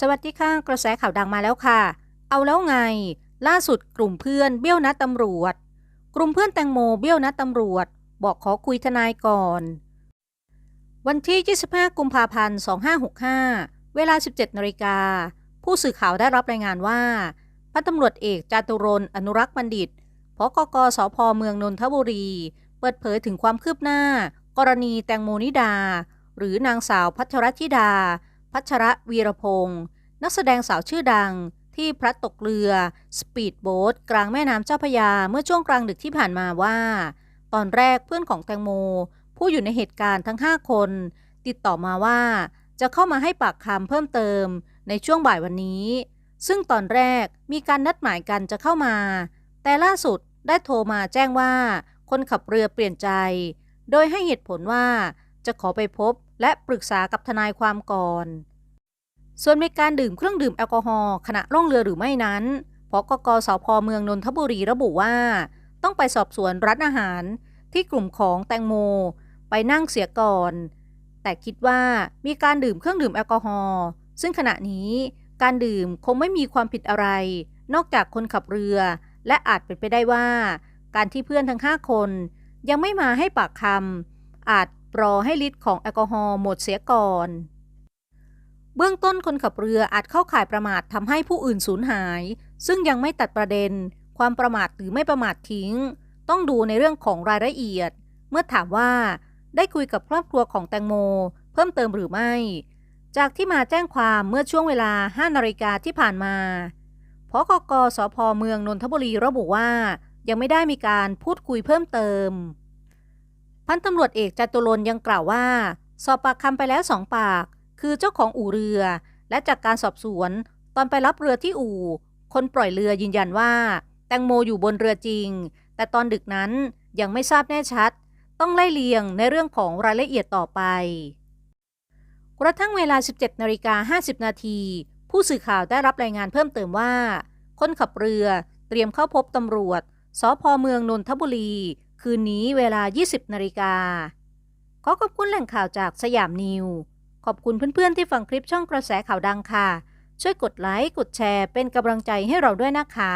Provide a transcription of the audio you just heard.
สวัสดีค่ะกระแสข่าวดังมาแล้วค่ะ เอาแล้วไง ล่าสุดกลุ่มเพื่อนเบี้ยวนัดตำรวจ กลุ่มเพื่อนแตงโมเบี้ยวนัดตำรวจ บอกขอคุยทนายก่อน วันที่ 25 กุมภาพันธ์ 2565 เวลา 17นาฬิกาผู้สื่อข่าวได้รับรายงานว่าพันตำรวจเอกจาตุรนอนุรักษ์บัณฑิตพกกสพเมืองนนทบุรี เปิดเผยถึงความคืบหน้า กรณีแตงโมนิดา หรือนางสาวพัชรธิดา พัชระวีรพงศ์นักแสดงสาวชื่อดังที่พลัดตกเรือ สปีดโบ๊ทกลางแม่น้ำเจ้าพยาเมื่อช่วงกลางดึกที่ผ่านมาว่า ตอนแรกเพื่อนของแตงโม ผู้อยู่ในเหตุการณ์ทั้ง 5 คน ติดต่อมาว่า จะเข้ามาให้ปากคำเพิ่มเติมในช่วงบ่ายวันนี้ ซึ่งตอนแรกมีการนัดหมายกันจะเข้ามา แต่ล่าสุดได้โทรมาแจ้งว่า คนขับเรือเปลี่ยนใจ โดยให้เหตุผลว่าจะขอไปพบ และปรึกษากับทนายความก่อน ส่วนมีการดื่มเครื่องดื่มแอลกอฮอล์ขณะล่องเรือหรือไม่นั้นพกกสพเมืองนนทบุรีระบุว่า ต้องไปสอบสวนร้านอาหารที่กลุ่มของแตงโม ไปนั่งเสียก่อน แต่คิดว่ามีการดื่มเครื่องดื่มแอลกอฮอล์ซึ่งขณะนี้การดื่มคงไม่มีความผิดอะไร นอกจากคนขับเรือ และอาจเป็นไปได้ว่า การที่เพื่อนทั้ง 5 คน ยังไม่มาให้ปากคำอาจ รอให้ฤทธิ์ของแอลกอฮอล์หมดเสียก่อน เบื้องต้นคนขับเรืออาจเข้าข่ายประมาททำให้ผู้อื่นสูญหาย ซึ่งยังไม่ตัดประเด็น ความประมาทหรือไม่ประมาททิ้ง ต้องดูในเรื่องของรายละเอียด เมื่อถามว่า ได้คุยกับครอบครัวของแตงโม เพิ่มเติมหรือไม่ จากที่มาแจ้งความเมื่อช่วงเวลา5นาฬิกาที่ผ่านมาพกกสพเมืองนนทบุรีระบุว่า ยังไม่ได้มีการพูดคุยเพิ่มเติม พันตำรวจเอกจตุรนยังกล่าวว่า สอบปากคำไปแล้วสองปาก คือเจ้าของอู่เรือ และจากการสอบสวน ตอนไปรับเรือที่อู่ คนปล่อยเรือยืนยันว่า แตงโมอยู่บนเรือจริง แต่ตอนดึกนั้นยังไม่ทราบแน่ชัด ต้องไล่เลียงในเรื่องของรายละเอียดต่อไป กระทั่งเวลา 17นาฬิกา50 นาที ผู้สื่อข่าวได้รับรายงานเพิ่มเติมว่า คนขับเรือเตรียมเข้าพบตำรวจสพเมืองนนทบุรี คืนนี้เวลา 20นาฬิกาขอขอบคุณแหล่งข่าวจากสยามนิว ขอบคุณเพื่อนๆที่ฟังคลิปช่องกระแสข่าวดังค่ะ ช่วยกดไลค์ กดแชร์เป็นกำลังใจให้เราด้วยนะคะ